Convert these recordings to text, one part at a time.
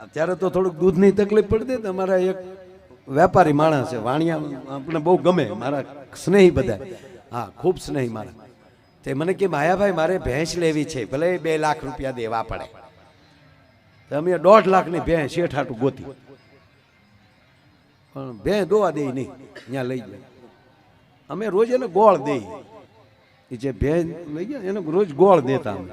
અત્યારે તો થોડુંક દૂધની તકલીફ પડતી હતી અમારા એક વેપારી માણસ છે, વાણિયા, આપણને બહુ ગમે, મારા સ્નેહી બધા. હા, ખૂબ સ્નેહી મારા તે મને કે, માયાભાઈ, મારે ભેંસ લેવી છે, ભલે બે લાખ રૂપિયા દેવા પડે. તો અમે દોઢ લાખની ભેંસ શેઠાટું ગોતી. પણ ભેં દોવા દે નહીં ત્યાં લઈ જાય અમે રોજ એને ગોળ દઈએ. એ જે ભેં લઈ ગયા એને રોજ ગોળ દેતા અમે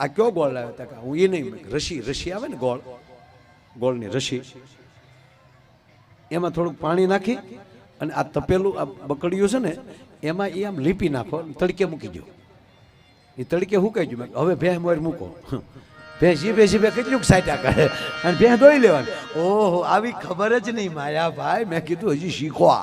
આ કયો ગોળ લાવ્યો? તા હું એ નહીં રસી રસી આવે ને ગોળ ગોળની રસી એમાં થોડુંક પાણી નાખી અને આ તપેલું, આ બકડિયું છે ને, એમાં એ આમ લીપી નાખો તડકે મૂકી દો એ તડકે હુકાઈ ગયું હવે ભેં મોર મૂકો. ભેં ભેંસી જીભે કેટલુંક સાટ્યા કરે? અને ભેં ધોઈ લેવાની. ઓહો, આવી ખબર જ નહીં, માયા ભાઈ. મેં કીધું, હજી શીખો આ.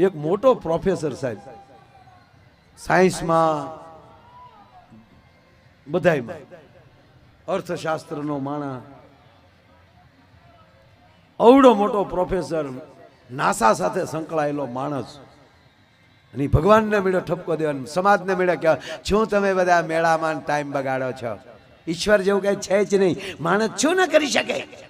એક મોટો પ્રોફેસર સાહેબ. સાયન્સમાં બધાયમાં. અર્થશાસ્ત્રનો માણા અવડો મોટો પ્રોફેસર, નાસા સાથે સંકળાયેલો માણસ. અને ભગવાનને મેળો ઠપકો દેવાનો સમાજને મેળો કે, શું તમે બધા મેળામાં ટાઈમ બગાડો છો? ઈશ્વર જેવું કઈ છે જ નહીં. માણસ શું ન કરી શકે.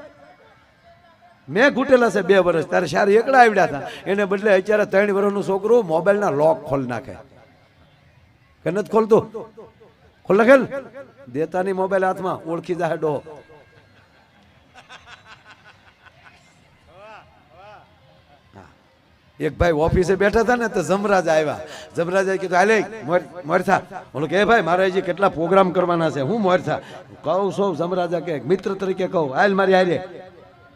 મેં ઘૂટેલા છે બે વર્ષ, ત્યારે શાર એકડા આવડ્યા હતા. એને બદલે અત્યારે ત્રણ વર્ષનું છોકરું મોબાઈલના લોક ખોલ નાખે. કે નથી ખોલતું? ખોલ નાખે ને? દેતાની મોબાઈલ હાથમાં, ઓળખી જાય ડો એક ભાઈ ઓફિસે બેઠા હતા ને, તો જમરાજ આવ્યા. જમરાજ કીધું, હાલે મોરથા. બોલો કે ભાઈ, મારે હજી કેટલા પ્રોગ્રામ કરવાના છે? હું મોરથા. કહું સૌ જમરાજા કે, મિત્ર તરીકે કહું. હાલ, મારી હારે.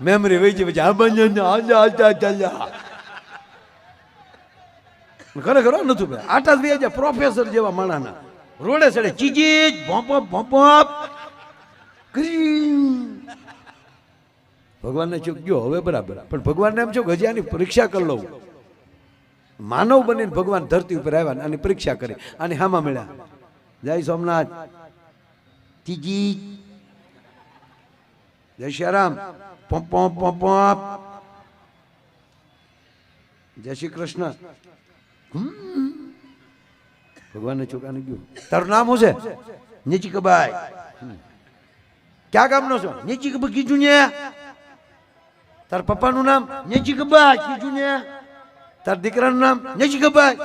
મેમરી વહી જાય પછી આ બંને આજા આજા ચાલ્યા ખરેખર નતું ભાઈ આટા જ વ્યાજ્યા પ્રોફેસર જેવા માણાના રોડે સડે ચીજી ભોંપ ભોંપ ભગવાનને ચૂક ગયો હવે બરાબર પણ ભગવાનને એમ છો કે હજી આની પરીક્ષા કરી લઉં. માનવ બનીને ભગવાન ધરતી ઉપર આવ્યા આની પરીક્ષા કરી. આની હામાં મળ્યા. જય સોમનાથ. ચીજી જય શ્યારામ પોંપ પોંપ પોંપ પોંપ જય શ્રી કૃષ્ણ ભગવાનને ચોકાને ગયું તારું નામ શું છે નીચી કબાઈ ક્યાં ગામનો છો નીચી કબાઈ કીધું ને તાર પપ્પાનું નામ નીચી કબાઈ કીધું ને તાર દીકરાનું નામ નીચી કબાઈ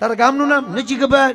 તારા ગામનું નામ નીચી કબાઈ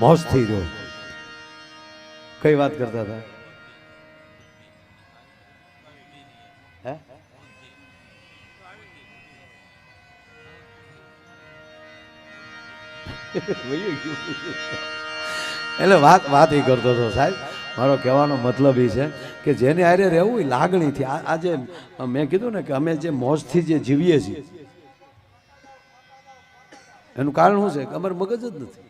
મોજથી રહ્યો. કઈ વાત કરતા હતા? એટલે વાત વાત એ કરતો હતો, સાહેબ. મારો કહેવાનો મતલબ એ છે કે જેને આરે રહેવું એ લાગણીથી આજે મેં કીધું ને કે અમે જે મોજથી જે જીવીએ છીએ, એનું કારણ શું છે? કે અમારે મગજ જ નથી.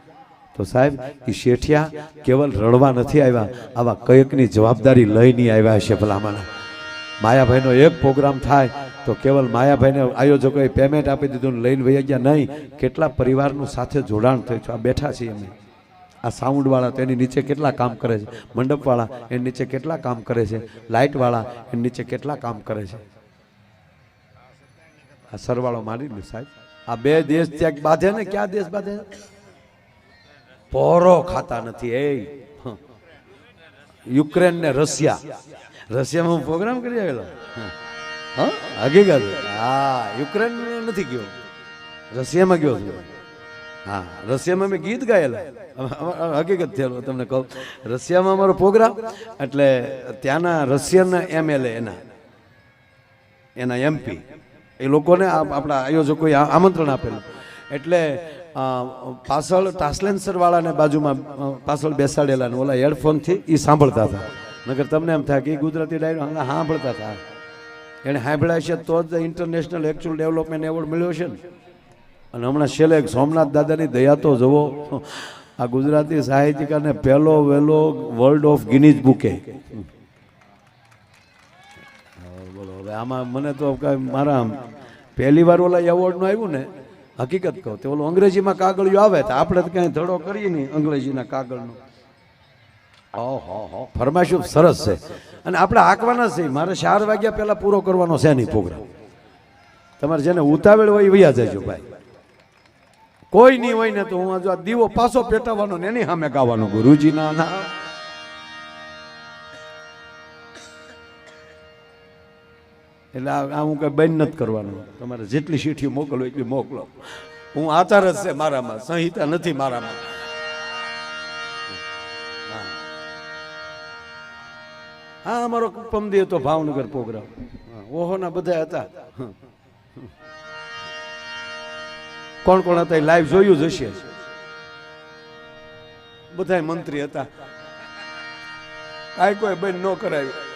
તો સાહેબ એ શેઠિયા કેવલ રડવા નથી આવ્યા, આવા કયકની જવાબદારી લઈને આવ્યા છે ભલામણ. માયાભાઈનો એક પ્રોગ્રામ થાય તો કેવલ માયાભાઈને આયોજકોએ પેમેન્ટ આપી દીધું લઈને વહી ગયા નહીં. કેટલા પરિવારનું સાથે જોડાણ થયું છે? આ બેઠા છીએ અમે. આ સાઉન્ડવાળા તો એની નીચે કેટલા કામ કરે છે? મંડપવાળા એની નીચે કેટલા કામ કરે છે? લાઇટવાળા એની નીચે કેટલા કામ કરે છે? આ સરવાળો માની લો સાહેબ. આ બે દેશ ત્યાં બાંધે ને ક્યાં દેશ બાંધે? પોરો ખાતા નથી એ. યુક્રેન ને રશિયા. રશિયામાં હું પ્રોગ્રામ કરી આવેલો? હા. હકીકત? હા, યુક્રેન નથી ગયો. રશિયામાં ગયો છું. હા, રશિયામાં મેં ગીત ગાયેલા. હકીકત થયેલું, તમને કહું. રશિયામાં અમારો પ્રોગ્રામ એટલે ત્યાંના રશિયન એમએલએ એના એના એમપી એ લોકોને આપણા આયોજકોએ આમંત્રણ આપેલું. એટલે પાછળ ટાસલેન્સર વાળાને બાજુમાં પાછળ બેસાડેલા ને ઓલા હેડફોનથી એ સાંભળતા હતા. નગર તમને એમ થાય કે ગુજરાતી ડાયરો હમણાં સાંભળતા હતા. એણે સાંભળ્યા છે તો જ ઇન્ટરનેશનલ એકચ્યુઅલ ડેવલપમેન્ટ એવોર્ડ મળ્યો છે ને. અને હમણાં છેલ્લે સોમનાથ દાદાની દયા તો જુઓ. આ ગુજરાતી સાહિત્યકારને પહેલો વહેલો વર્લ્ડ ઓફ ગિનીઝ બુકે. બોલો, હવે આમાં મને તો મારા પહેલી વાર ઓલા એવોર્ડનું આવ્યું ને હકીકત કહું તો ઓલું અંગ્રેજીમાં કાગળિયું આવે તો આપણે તો ક્યાંય ધડો કરીએ નહીં અંગ્રેજીના કાગળનો. ઓહો, હો ફરમાઈશ સરસ છે. અને આપણે હાંકવાના છે મારે ચાર વાગ્યા પહેલા પૂરો કરવાનો છે નહીં પ્રોગ્રામ. તમારે જેને ઉતાવળ હોય વૈયા જજો ભાઈ. કોઈ નહીં હોય ને તો હું આ દીવો પાછો પેટાવાનો ને એની સામે ગાવાનો ગુરુજીના નામ એટલે આ હું કઈ બંધ નથી કરવાનું. તમારે જેટલી ચીઠીઓ મોકલો એટલી મોકલો. હું આચાર જ છે મારામાં, સંહિતા નથી મારામાં. હા અમારો પમદી હતો ભાવનગર પ્રોગ્રામ ઓહોના બધા હતા. કોણ કોણ હતા લાઈવ જોયું જ હશે. બધા મંત્રી હતા. કાંઈ કોઈ બેન ન કરાવ્યું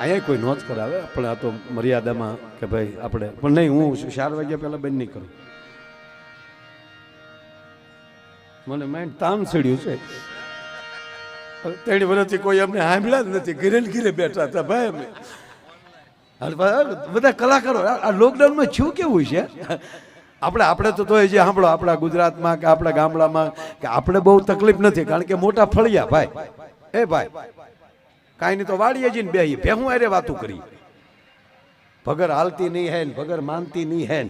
અહીંયા કોઈ નો જ કરાવે? પણ આ તો મર્યાદામાં કે ભાઈ આપણે પણ નહીં, હું છું ચાર વાગ્યા પહેલાં બંધ નહીં કરું મને માઇન્ડ તામ ચડ્યું છે. ત્રણ વર્ષથી કોઈ અમને સાંભળ્યા જ નથી. ઘીરે ઘીરે બેઠા હતા ભાઈ અમે. બધા કલાકારો આ લોકડાઉનમાં શું કેવું છે? આપણે આપણે તો તોય જે સાંભળો, આપણા ગુજરાતમાં કે આપણા ગામડામાં કે આપણે બહુ તકલીફ નથી, કારણ કે મોટા ફળિયા ભાઈ. એ ભાઈ કાંઈ નહીં તો વાળીએ જઈને બે ભેહું અરે વાતું કરી. ભગર હાલતી નહીં હે ભગર માનતી નહીં હે